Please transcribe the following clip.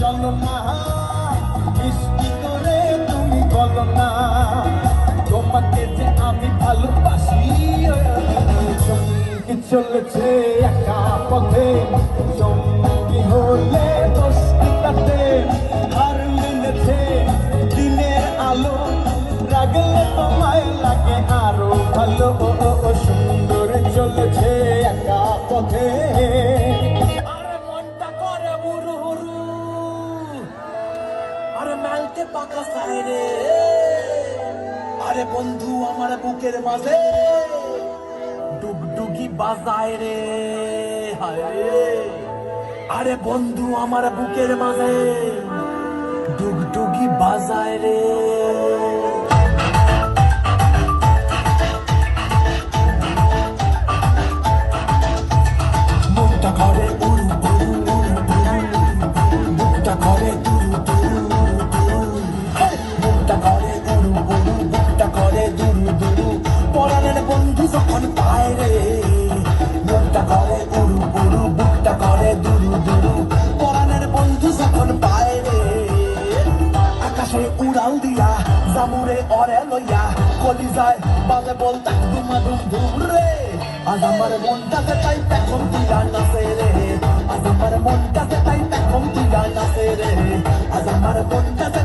চলো না মিষ্টি করে তুমি বলো না তোমাকে যে আমি ভালোবাসি চলেছে একা পথে সঙ্গী হলে দোষটাতে হার মেনেছে দিনের আলো লাগলে তোমায় লাগে আরও ভালো সুন্দর চলেছে, একা পথে। আরে বন্ধু, আমার বুকের মাঝে ডুগডুগি বাজায় রে। রে। আরে বন্ধু, আমার বুকের মাঝে ডুগডুগি বাজায় রে। জামুরে অরে লইয়া কলি যায়। বাজে বলতা, দুমা দুম ধুম রে। আজ আমার মনটাতে তাই পেখম তুইলা নাচে রে। আজ আমার মনটাতে তাই পেখম তুইলা নাচে রে। আজ আমার মনটাতে